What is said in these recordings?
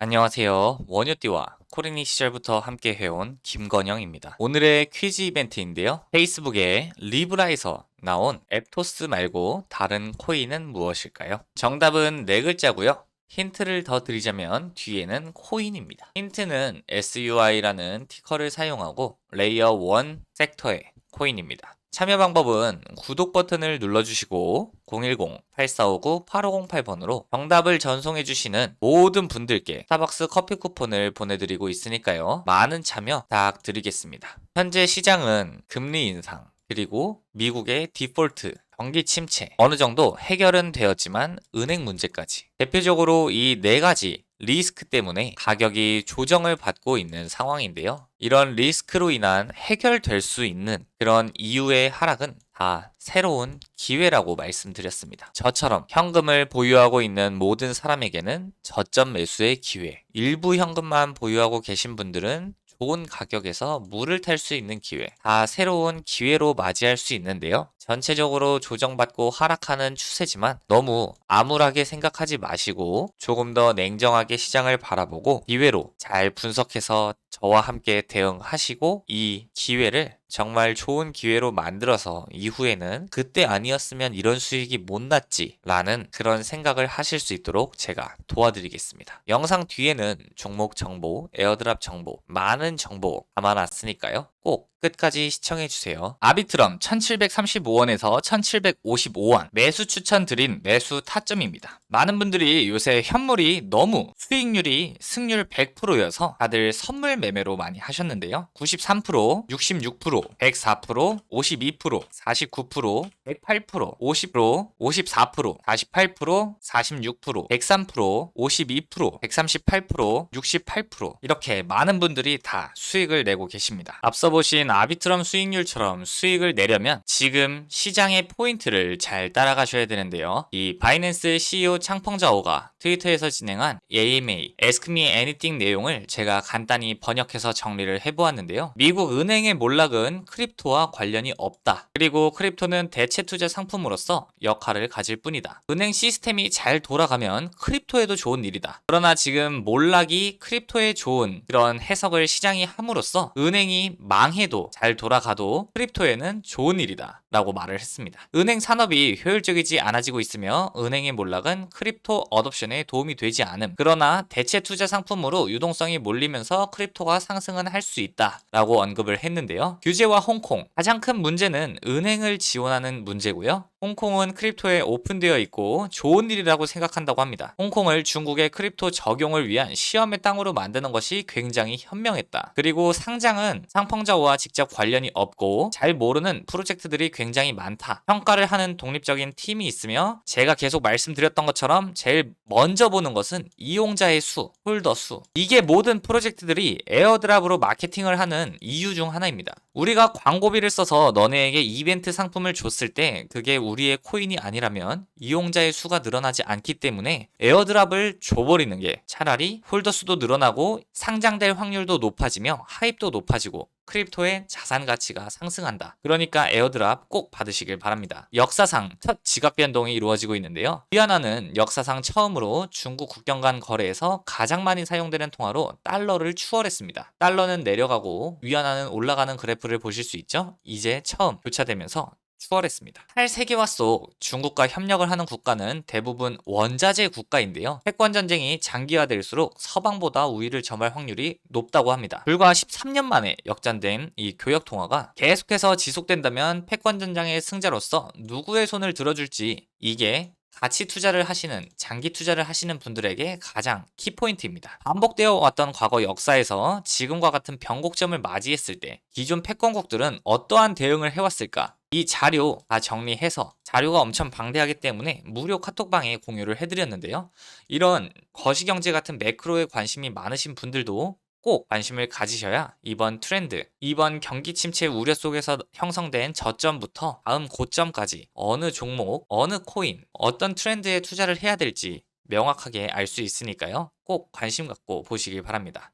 안녕하세요. 원효띠와 코리니 시절부터 함께 해온 김건영입니다. 오늘의 퀴즈 이벤트인데요. 페이스북에 리브라에서 나온 앱토스 말고 다른 코인은 무엇일까요? 정답은 네 글자고요. 힌트를 더 드리자면 뒤에는 코인입니다. 힌트는 SUI라는 티커를 사용하고 레이어 1 섹터의 코인입니다. 참여 방법은 구독 버튼을 눌러주시고 010-8459-8508번으로 정답을 전송해주시는 모든 분들께 스타벅스 커피 쿠폰을 보내드리고 있으니까요. 많은 참여 부탁드리겠습니다. 현재 시장은 금리 인상, 그리고 미국의 디폴트, 경기 침체, 어느 정도 해결은 되었지만 은행 문제까지. 대표적으로 이 네 가지 리스크 때문에 가격이 조정을 받고 있는 상황인데요. 이런 리스크로 인한 해결될 수 있는 그런 이유의 하락은 다 새로운 기회라고 말씀드렸습니다. 저처럼 현금을 보유하고 있는 모든 사람에게는 저점 매수의 기회. 일부 현금만 보유하고 계신 분들은 좋은 가격에서 물을 탈 수 있는 기회. 다 새로운 기회로 맞이할 수 있는데요. 전체적으로 조정받고 하락하는 추세지만 너무 암울하게 생각하지 마시고 조금 더 냉정하게 시장을 바라보고 기회로 잘 분석해서 저와 함께 대응하시고 이 기회를 정말 좋은 기회로 만들어서 이후에는 그때 아니었으면 이런 수익이 못 났지 라는 그런 생각을 하실 수 있도록 제가 도와드리겠습니다. 영상 뒤에는 종목 정보, 에어드랍 정보, 많은 정보 담아놨으니까요. 꼭 끝까지 시청해주세요. 아비트럼 1735 원에서 1755원 매수 추천드린 매수 타점입니다. 많은 분들이 요새 현물이 너무 수익률이 승률 100%여서 다들 선물 매매로 많이 하셨는데요. 93%, 66%, 104%, 52%, 49%, 108%, 50%, 54%, 48%, 46%, 103%, 52%, 138%, 68% 이렇게 많은 분들이 다 수익을 내고 계십니다. 앞서 보신 아비트럼 수익률처럼 수익을 내려면 지금 시장의 포인트를 잘 따라가셔야 되는데요. 이 바이낸스 CEO 창펑자오가 트위터에서 진행한 AMA Ask Me Anything 내용을 제가 간단히 번역해서 정리를 해보았는데요. 미국 은행의 몰락은 크립토와 관련이 없다. 그리고 크립토는 대체 투자 상품으로서 역할을 가질 뿐이다. 은행 시스템이 잘 돌아가면 크립토에도 좋은 일이다. 그러나 지금 몰락이 크립토에 좋은 그런 해석을 시장이 함으로써 은행이 망해도 잘 돌아가도 크립토에는 좋은 일이다. 라고 말을 했습니다. 은행 산업이 효율적이지 않아지고 있으며 은행의 몰락은 크립토 어덥션에 도움이 되지 않음. 그러나 대체 투자 상품으로 유동성이 몰리면서 크립토가 상승은 할 수 있다. 라고 언급을 했는데요. 규제와 홍콩. 가장 큰 문제는 은행을 지원하는 문제고요. 홍콩은 크립토에 오픈되어 있고 좋은 일이라고 생각한다고 합니다. 홍콩을 중국의 크립토 적용을 위한 시험의 땅으로 만드는 것이 굉장히 현명했다. 그리고 상장은 상펑자오와 직접 관련이 없고 잘 모르는 프로젝트들이 굉장히 많다. 평가를 하는 독립적인 팀이 있으며 제가 계속 말씀드렸던 것처럼 제일 먼저 보는 것은 이용자의 수, 홀더 수. 이게 모든 프로젝트들이 에어드랍으로 마케팅을 하는 이유 중 하나입니다. 우리가 광고비를 써서 너네에게 이벤트 상품을 줬을 때 그게 우리의 코인이 아니라면 이용자의 수가 늘어나지 않기 때문에 에어드랍을 줘버리는 게 차라리 홀더 수도 늘어나고 상장될 확률도 높아지며 하입도 높아지고 크립토의 자산 가치가 상승한다. 그러니까 에어드랍 꼭 받으시길 바랍니다. 역사상 첫 지각 변동이 이루어지고 있는데요. 위안화는 역사상 처음으로 중국 국경 간 거래에서 가장 많이 사용되는 통화로 달러를 추월했습니다. 달러는 내려가고 위안화는 올라가는 그래프를 보실 수 있죠. 이제 처음 교차되면서 추월했습니다. 탈세계화 속 중국과 협력을 하는 국가는 대부분 원자재 국가인데요. 패권 전쟁이 장기화될수록 서방보다 우위를 점할 확률이 높다고 합니다. 불과 13년 만에 역전된 이 교역 통화가 계속해서 지속된다면 패권 전쟁의 승자로서 누구의 손을 들어줄지 이게 가치 투자를 하시는 장기 투자를 하시는 분들에게 가장 키포인트입니다. 반복되어 왔던 과거 역사에서 지금과 같은 변곡점을 맞이했을 때 기존 패권국들은 어떠한 대응을 해왔을까? 이 자료 다 정리해서 자료가 엄청 방대하기 때문에 무료 카톡방에 공유를 해드렸는데요. 이런 거시경제 같은 매크로에 관심이 많으신 분들도 꼭 관심을 가지셔야 이번 트렌드, 이번 경기 침체 우려 속에서 형성된 저점부터 다음 고점까지 어느 종목, 어느 코인, 어떤 트렌드에 투자를 해야 될지 명확하게 알 수 있으니까요. 꼭 관심 갖고 보시길 바랍니다.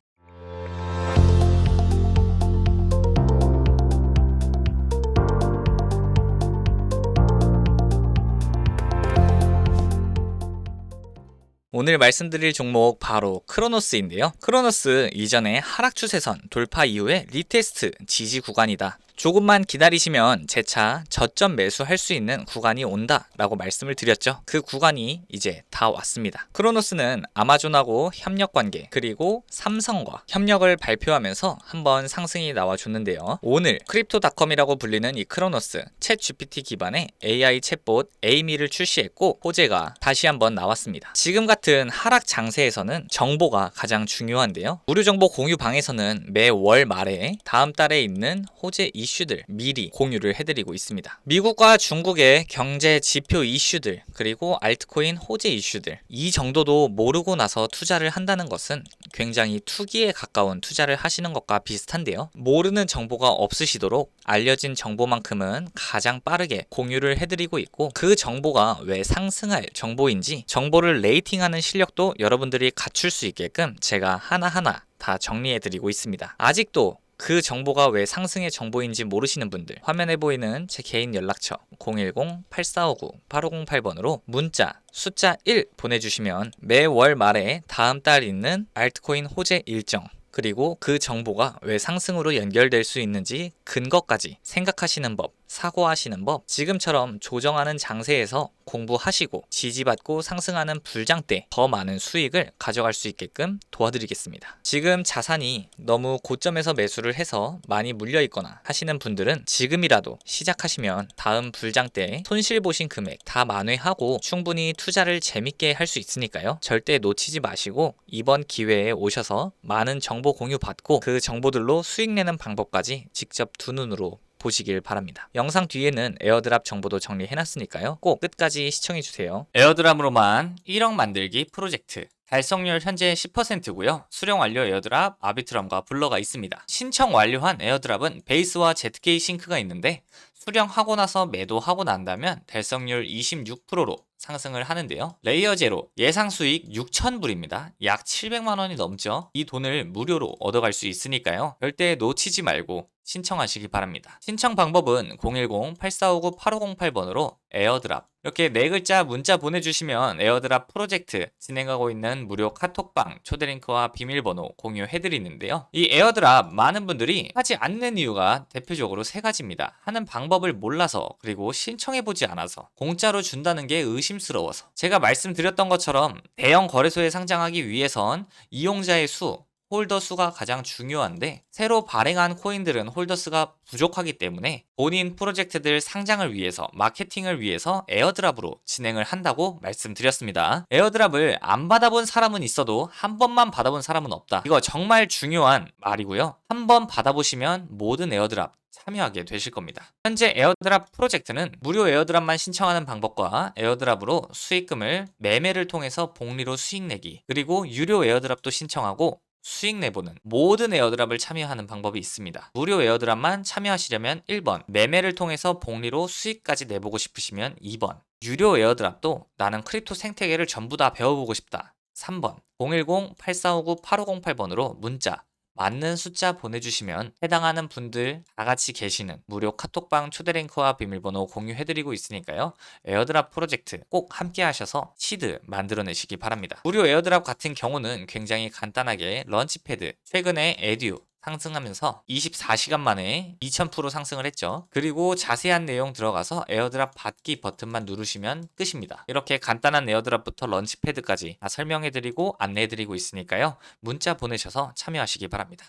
오늘 말씀드릴 종목 바로 크로노스인데요. 크로노스 이전에 하락 추세선 돌파 이후에 리테스트 지지 구간이다. 조금만 기다리시면 재차 저점 매수할 수 있는 구간이 온다 라고 말씀을 드렸죠. 그 구간이 이제 다 왔습니다. 크로노스는 아마존하고 협력 관계 그리고 삼성과 협력을 발표하면서 한번 상승이 나와줬는데요. 오늘 크립토닷컴이라고 불리는 이 크로노스 챗 GPT 기반의 AI 챗봇 에이미를 출시했고 호재가 다시 한번 나왔습니다. 지금 같은 하락 장세에서는 정보가 가장 중요한데요. 무료 정보 공유 방에서는 매월 말에 다음 달에 있는 호재 이 슈들 미리 공유를 해드리고 있습니다. 미국과 중국의 경제 지표 이슈들 그리고 알트코인 호재 이슈들 이 정도도 모르고 나서 투자를 한다는 것은 굉장히 투기에 가까운 투자를 하시는 것과 비슷한데요. 모르는 정보가 없으시도록 알려진 정보만큼은 가장 빠르게 공유를 해드리고 있고 그 정보가 왜 상승할 정보인지 정보를 레이팅하는 실력도 여러분들이 갖출 수 있게끔 제가 하나하나 다 정리해드리고 있습니다. 아직도 그 정보가 왜 상승의 정보인지 모르시는 분들 화면에 보이는 제 개인 연락처 010-8459-8508번으로 문자 숫자 1 보내주시면 매월 말에 다음 달 있는 알트코인 호재 일정 그리고 그 정보가 왜 상승으로 연결될 수 있는지 근거까지 생각하시는 법, 사고하시는 법, 지금처럼 조정하는 장세에서 공부하시고 지지받고 상승하는 불장 때 더 많은 수익을 가져갈 수 있게끔 도와드리겠습니다. 지금 자산이 너무 고점에서 매수를 해서 많이 물려 있거나 하시는 분들은 지금이라도 시작하시면 다음 불장 때 손실 보신 금액 다 만회하고 충분히 투자를 재밌게 할 수 있으니까요. 절대 놓치지 마시고 이번 기회에 오셔서 많은 정보 공유 받고 그 정보들로 수익 내는 방법까지 직접 두 눈으로 보시길 바랍니다. 영상 뒤에는 에어드랍 정보도 정리해놨으니까요. 꼭 끝까지 시청해주세요. 에어드랍으로만 1억 만들기 프로젝트. 달성률 현재 10%고요. 수령 완료 에어드랍, 아비트럼과 블러가 있습니다. 신청 완료한 에어드랍은 베이스와 ZK 싱크가 있는데 수령하고 나서 매도하고 난다면 달성률 26%로 상승을 하는데요. 레이어 제로 예상 수익 6,000불입니다. 약 700만 원이 넘죠. 이 돈을 무료로 얻어갈 수 있으니까요. 절대 놓치지 말고 신청하시기 바랍니다. 신청 방법은 010-8459-8508번으로 에어드랍 이렇게 네 글자 문자 보내주시면 에어드랍 프로젝트 진행하고 있는 무료 카톡방 초대링크와 비밀번호 공유해드리는데요. 이 에어드랍 많은 분들이 하지 않는 이유가 대표적으로 세 가지입니다. 하는 방법을 몰라서 그리고 신청해보지 않아서 공짜로 준다는 게 의심스러워서. 제가 말씀드렸던 것처럼 대형 거래소에 상장하기 위해선 이용자의 수 홀더 수가 가장 중요한데 새로 발행한 코인들은 홀더 수가 부족하기 때문에 본인 프로젝트들 상장을 위해서 마케팅을 위해서 에어드랍으로 진행을 한다고 말씀드렸습니다. 에어드랍을 안 받아본 사람은 있어도 한 번만 받아본 사람은 없다. 이거 정말 중요한 말이고요. 한 번 받아보시면 모든 에어드랍 참여하게 되실 겁니다. 현재 에어드랍 프로젝트는 무료 에어드랍만 신청하는 방법과 에어드랍으로 수익금을 매매를 통해서 복리로 수익 내기 그리고 유료 에어드랍도 신청하고 수익 내보는 모든 에어드랍을 참여하는 방법이 있습니다. 무료 에어드랍만 참여하시려면 1번, 매매를 통해서 복리로 수익까지 내보고 싶으시면 2번, 유료 에어드랍도 나는 크립토 생태계를 전부 다 배워보고 싶다. 3번, 010-8459-8508번으로 문자, 맞는 숫자 보내주시면 해당하는 분들 다 같이 계시는 무료 카톡방 초대링크와 비밀번호 공유해드리고 있으니까요. 에어드랍 프로젝트 꼭 함께 하셔서 시드 만들어내시기 바랍니다. 무료 에어드랍 같은 경우는 굉장히 간단하게 런치패드, 최근에 에듀, 상승하면서 24시간 만에 2000% 상승을 했죠. 그리고 자세한 내용 들어가서 에어드랍 받기 버튼만 누르시면 끝입니다. 이렇게 간단한 에어드랍부터 런치패드까지 다 설명해드리고 안내해드리고 있으니까요. 문자 보내셔서 참여하시기 바랍니다.